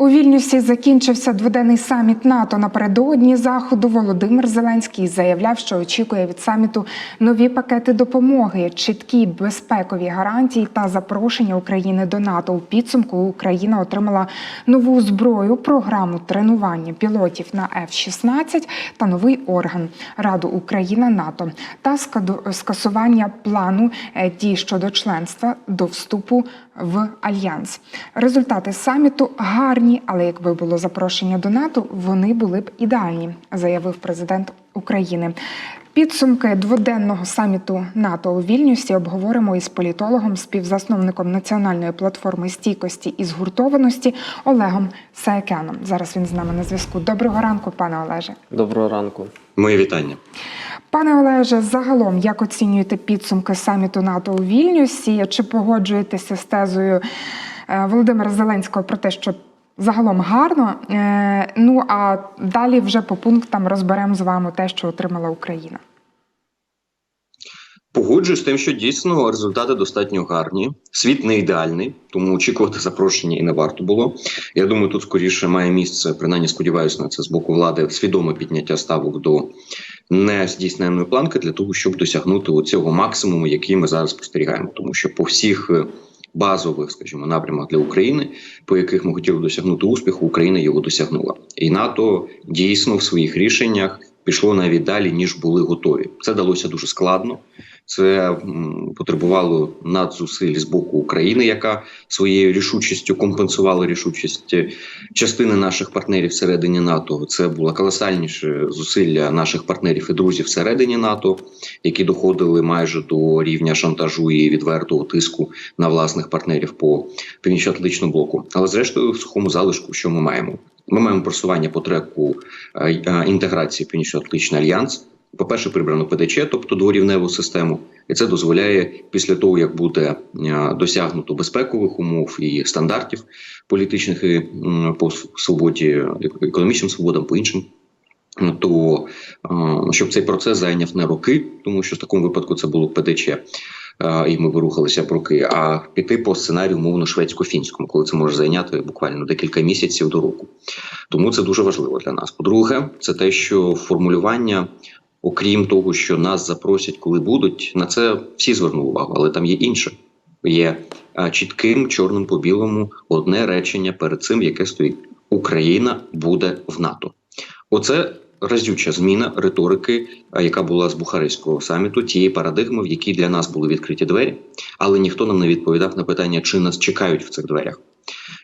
У Вільнюсі закінчився дводенний саміт НАТО. Напередодні заходу Володимир Зеленський заявляв, що очікує від саміту нові пакети допомоги, чіткі безпекові гарантії та запрошення України до НАТО. У підсумку Україна отримала нову зброю, програму тренування пілотів на F-16 та новий орган Раду Україна НАТО та скасування плану е, дій щодо членства до вступу в альянс. Результати саміту гарні, але якби було запрошення до НАТО, вони були б ідеальні, заявив президент України. Підсумки дводенного саміту НАТО у Вільнюсі обговоримо із політологом, співзасновником національної платформи стійкості і згуртованості Олегом Саакяном. Зараз він з нами на зв'язку. Доброго ранку, пане Олеже. Доброго ранку. Моє вітання. Пане Олеже, загалом як оцінюєте підсумки саміту НАТО у Вільнюсі? Чи погоджуєтеся з тезою е, Володимира Зеленського про те, що загалом гарно? Е, Ну а далі вже по пунктам розберемо з вами те, що отримала Україна. Погоджуюсь з тим, що дійсно результати достатньо гарні. Світ не ідеальний, тому очікувати запрошення і не варто було. Я думаю, тут скоріше має місце, принаймні сподіваюся на це з боку влади, свідоме підняття ставок до нездійсненної планки для того, щоб досягнути цього максимуму, який ми зараз спостерігаємо, тому що по всіх е, базових, скажімо, напрямах для України, по яких ми хотіли досягнути успіху, Україна його досягнула, і НАТО дійсно в своїх рішеннях пішло навіть далі ніж були готові. Це далося дуже складно. Це потребувало надзусиль з боку України, яка своєю рішучістю компенсувала рішучість е, частини наших партнерів всередині НАТО. Це було колосальніше зусилля наших партнерів і друзів всередині НАТО, які доходили майже до рівня шантажу і відвертого тиску на власних партнерів по північно-атлантичному блоку. Але зрештою, в сухому залишку, що ми маємо? Ми маємо просування по треку е, е, інтеграції Північно-Атлантичний альянс. По-перше, прибрано ПДЧ, тобто дворівневу систему, і це дозволяє після того, як буде е, досягнуто безпекових умов і стандартів політичних і по свободі, економічним свободам, по іншим. То е, щоб цей процес зайняв не роки, тому що в такому випадку це було ПДЧ, е, і ми вирухалися б роки, а піти по сценарію умовно шведсько-фінському, коли це може зайняти буквально декілька місяців до року. Тому це дуже важливо для нас. По-друге, це те, що формулювання, окрім того, що нас запросять, коли будуть, на це всі звернули увагу, але там є інше. Є чітким чорним по білому одне речення перед цим, яке стоїть: Україна буде в НАТО. Оце разюча зміна риторики, яка була з Бухарестського саміту, тієї парадигми, в якій для нас були відкриті двері, але ніхто нам не відповідав на питання, чи нас чекають в цих дверях.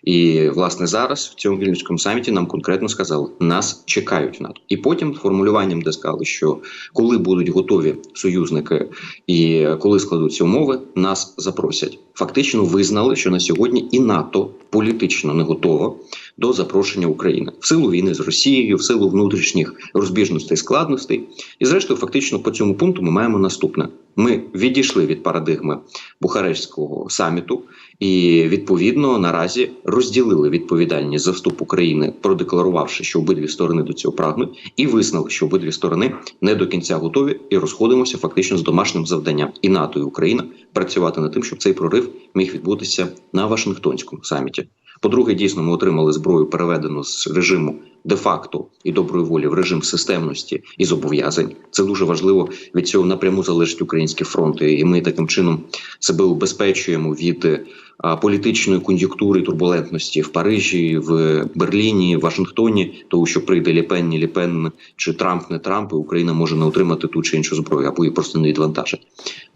І власне зараз в цьому вільнюському саміті нам конкретно сказали, нас чекають НАТО. І потім формулюванням, де сказали, що коли будуть готові союзники і коли складуться умови, нас запросять. Фактично визнали, що на сьогодні і НАТО політично не готово до запрошення України. В силу війни з Росією, в силу внутрішніх розбіжностей складностей. І зрештою, фактично, по цьому пункту ми маємо наступне: ми відійшли від парадигми Бухарестського саміту, і відповідно наразі розділили відповідальність за вступ України, продекларувавши, що обидві сторони до цього прагнуть, і визнали, що обидві сторони не до кінця готові і розходимося фактично з домашнім завданням. І НАТО і Україна працювати над тим, щоб цей прорив міг відбутися на Вашингтонському саміті. По-друге, дійсно, ми отримали зброю, переведену з режиму де-факто і доброї волі в режим системності і зобов'язань. Це дуже важливо. Від цього напряму залежить український фронт, і ми таким чином себе убезпечуємо від а, політичної кон'юнктури турбулентності в Парижі, в Берліні, в Вашингтоні, того що прийде Ліпен, не Ліпен чи Трамп, не Трамп, і Україна може не отримати ту чи іншу зброю, або її просто не відвантажить.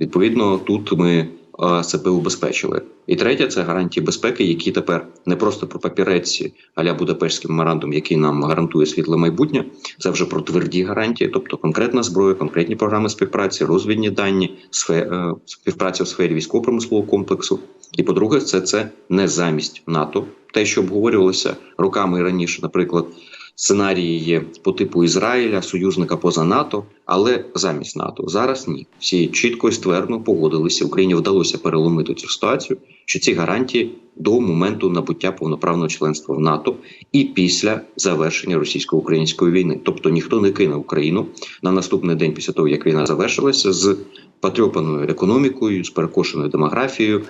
Відповідно, тут ми себе убезпечили. І третє це гарантії безпеки, які тепер не просто про папірець аля Будапештський меморандум, який нам гарантує світле майбутнє. Це вже про тверді гарантії, тобто конкретна зброя, конкретні програми співпраці, розвідні дані, сфе- е, співпраця в сфері військово-промислового комплексу. І по-друге, це, це не замість НАТО, те, що обговорювалося роками раніше, наприклад. Сценарії по типу Ізраїля, союзника поза НАТО, але замість НАТО зараз ні. Всі чітко і ствердно погодилися. Україні вдалося переломити цю ситуацію, що ці гарантії до моменту набуття повноправного членства в НАТО і після завершення російсько-української війни. Тобто ніхто не кине Україну на наступний день після того, як війна завершилася, з потрьопаною економікою, з перекошеною демографією,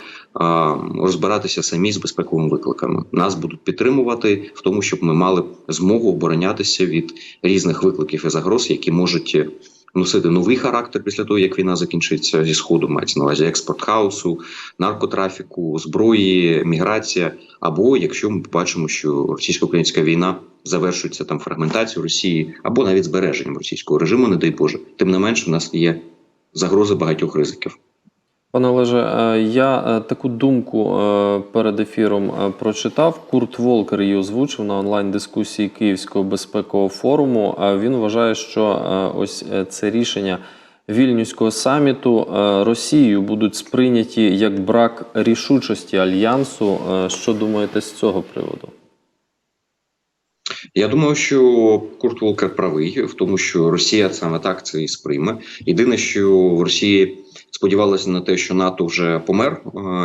розбиратися самі з безпековими викликами. Нас будуть підтримувати в тому, щоб ми мали змогу оборонятися від різних викликів і загроз, які можуть носити новий характер після того, як війна закінчиться зі сходу, мається на увазі експорт хаосу, наркотрафіку, зброї, міграція. Або якщо ми побачимо, що російсько-українська війна завершується там фрагментацією Росії, або навіть збереженням російського режиму, не дай Боже, тим не менше, в нас є загрози багатьох ризиків. Пане Олеже, е, я е, таку думку е, перед ефіром прочитав. Курт Волкер її озвучив на онлайн-дискусії Київського безпекового форуму. Він вважає, що ось це рішення вільнюського саміту Росією будуть сприйняті як брак рішучості альянсу. Що думаєте з цього приводу? Я думаю, що Курт Волкер правий в тому, що Росія саме так це і сприйме. Єдине, що в Росії сподівалися на те, що НАТО вже помер,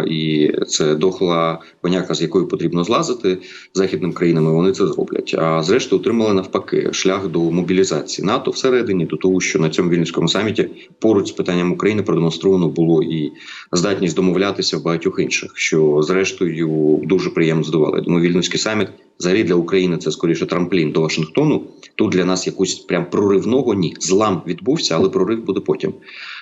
і це дохла коняка, з якою потрібно злазити західним країнами. Вони це зроблять. А зрештою отримали навпаки шлях до мобілізації НАТО всередині, до того, що на цьому вільнюському саміті поруч з питанням України продемонстровано було і здатність домовлятися в багатьох інших, що зрештою дуже приємно здавали. Думаю, вільнюський саміт взагалі для України це скоріше трамплін до Вашингтону. Тут для нас якусь прям проривного ні. Злам відбувся, але прорив буде потім.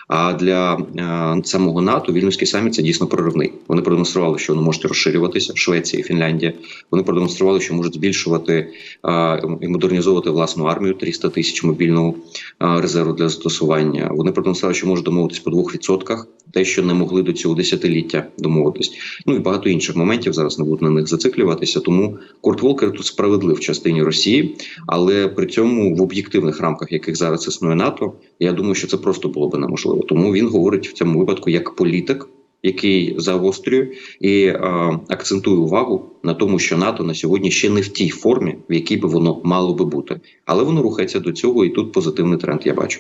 А для е, самого НАТО вільнюський саміт це дійсно проривний. Вони продемонстрували, що вони можуть розширюватися Швеція і Фінляндія. Вони продемонстрували, що можуть збільшувати е, і модернізовувати власну армію 300 тисяч мобільного е, резерву для застосування. Вони продемонстрували, що можуть домовитись по двох відсотках, те, що не могли до цього десятиліття домовитись. Ну і багато інших моментів зараз не буду на них зациклюватися. Тому Курт Волкер тут справедлив в частині Росії, але при цьому в об'єктивних рамках, яких зараз існує НАТО, я думаю, що це просто було би неможливо. Тому він говорить в цьому випадку як політик, який загострює і е, акцентує увагу на тому, що НАТО на сьогодні ще не в тій формі, в якій би воно мало би бути, але воно рухається до цього, і тут позитивний тренд я бачу.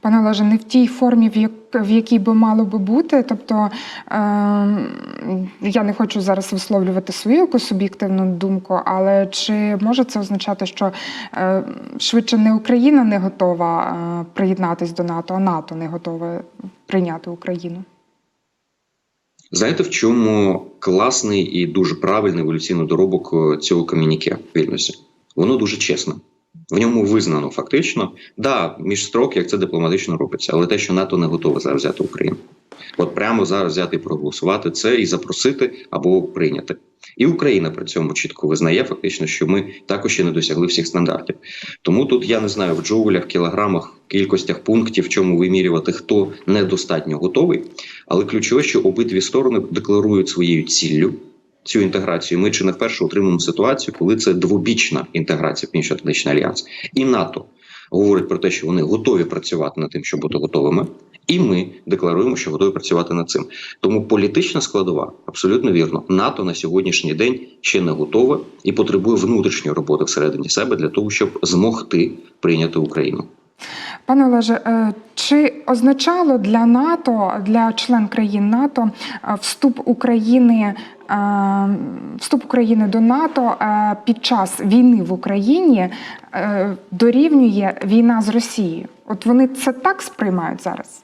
Пане Олеже, не в тій формі, в, як, в якій би мало би бути. Тобто е, я не хочу зараз висловлювати свою якусь суб'єктивну думку, але чи може це означати, що е, швидше не Україна не готова е, приєднатись до НАТО, а НАТО не готове прийняти Україну? Знаєте, в чому класний і дуже правильний еволюційний доробок е, цього ком'юніке Вільнюсі? Воно дуже чесне. В ньому визнано фактично, да, між строк, як це дипломатично робиться, але те, що НАТО не готове зараз взяти Україну. От прямо зараз взяти і проголосувати це і запросити або прийняти. І Україна при цьому чітко визнає фактично, що ми також ще не досягли всіх стандартів. Тому тут я не знаю в джоулях, кілограмах, кількостях пунктів, в чому вимірювати, хто недостатньо готовий. Але ключове, що обидві сторони декларують своєю ціллю цю інтеграцію. Ми чи не вперше отримуємо ситуацію, коли це двобічна інтеграція Північно-Атлантичний альянс, і НАТО говорить про те, що вони готові працювати над тим, щоб бути готовими. І ми декларуємо, що готові працювати над цим. Тому політична складова абсолютно вірно. НАТО на сьогоднішній день ще не готове і потребує внутрішньої роботи всередині себе для того, щоб змогти прийняти Україну. Пане Олеже, е, чи означало для НАТО, для член країн НАТО е, вступ України, е, вступ України до НАТО під час війни в Україні дорівнює війна з Росією? От вони це так сприймають зараз?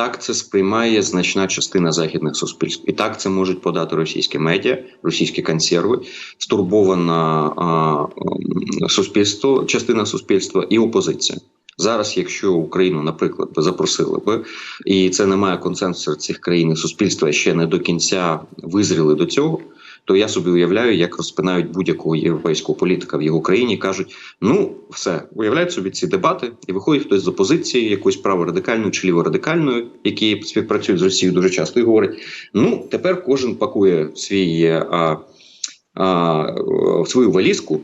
Так це сприймає значна частина західних суспільств, і так це можуть подати російські медіа, російські консерви, стурбована а, суспільство, частина суспільства і опозиція. Зараз, якщо Україну, наприклад, запросили би, і це не має консенсусу цих країн, суспільства ще не до кінця визріли до цього. То я собі уявляю, як розпинають будь-якого європейського політика в його країні, кажуть: ну все, уявляють собі ці дебати, і виходить хтось з опозиції, якоюсь праворадикальною чи ліворадикальною, які співпрацюють з Росією дуже часто, і говорять: ну тепер кожен пакує свій а, а, свою валізку.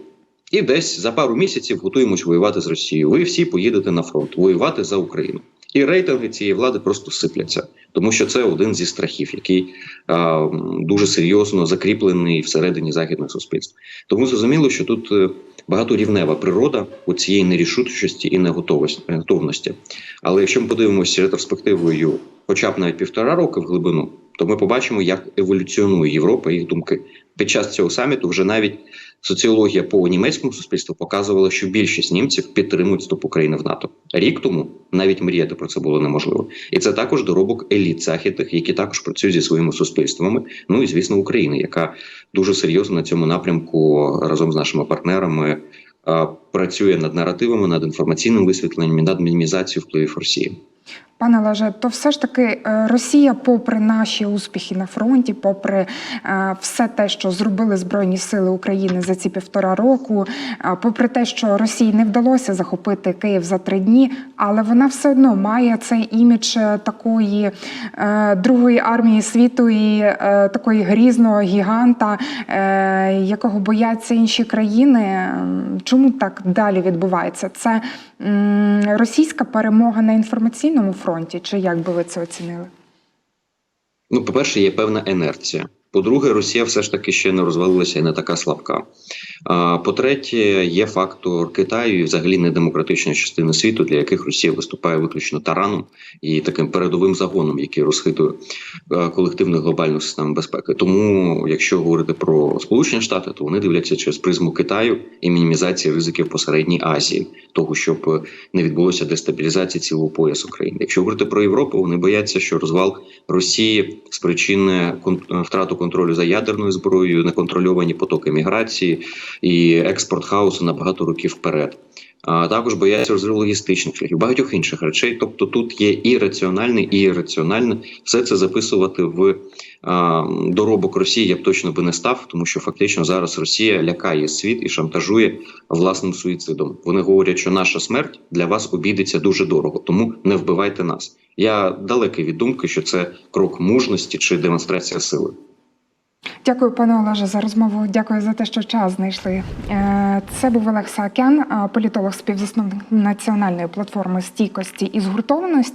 І десь за пару місяців готуємось воювати з Росією. Ви всі поїдете на фронт воювати за Україну. І рейтинги цієї влади просто сипляться, тому що це один зі страхів, який а, дуже серйозно закріплений всередині західних суспільств. Тому зрозуміло, що тут е, багаторівнева природа у цієї нерішучості і неготовості- готовності. Але якщо ми подивимося ретроспективою, хоча б навіть півтора роки в глибину, то ми побачимо, як еволюціонує Європа їх думки. Під час цього саміту вже навіть соціологія по німецькому суспільству показувала, що більшість німців підтримують вступ України в НАТО. Рік тому навіть мріяти про це було неможливо, і це також доробок еліт західних, які також працюють зі своїми суспільствами. Ну і звісно, України, яка дуже серйозно на цьому напрямку разом з нашими партнерами е, працює над наративами, над інформаційним висвітленням, і над мінімізацією впливів Росії. Пане Олеже, то все ж таки е, Росія, попри наші успіхи на фронті, попри е, все те, що зробили Збройні Сили України за ці півтора року, е, попри те, що Росії не вдалося захопити Київ за три дні, але вона все одно має цей імідж такої другої армії світу і такої грізного гіганта, якого бояться інші країни. Ем, Чому так далі відбувається? Це російська перемога на інформаційному фронті, чи як би ви це оцінили? Ну, по-перше, є певна інерція. По-друге, Росія все ж таки ще не розвалилася і не така слабка. По-третє, є фактор Китаю і взагалі недемократичної частини світу, для яких Росія виступає виключно тараном і таким передовим загоном, який розхитує е, колективну глобальну систему безпеки. Тому, якщо говорити про Сполучені Штати, то вони дивляться через призму Китаю і мінімізації ризиків по середній Азії, того щоб не відбулося дестабілізації цілого поясу країн. Якщо говорити про Європу, вони бояться, що розвал Росії спричинить кон- контролю за ядерною зброєю, неконтрольовані потоки міграції і експорт хаосу на багато років вперед. А також бояться розриву логістичних шляхів, багатьох інших речей. Тобто тут є і раціональне, і ірраціональне. Все це записувати в а, доробок Росії я б точно би не став, тому що фактично зараз Росія лякає світ і шантажує власним суїцидом. Вони говорять, що наша смерть для вас обійдеться дуже дорого, тому не вбивайте нас. Я далекий від думки, що це крок мужності чи демонстрація сили. Дякую, пане Олеже, за розмову. Дякую за те, що час знайшли. Е, Це був Олег Саакян, е, політолог, співзасновник національної платформи стійкості і згуртованості.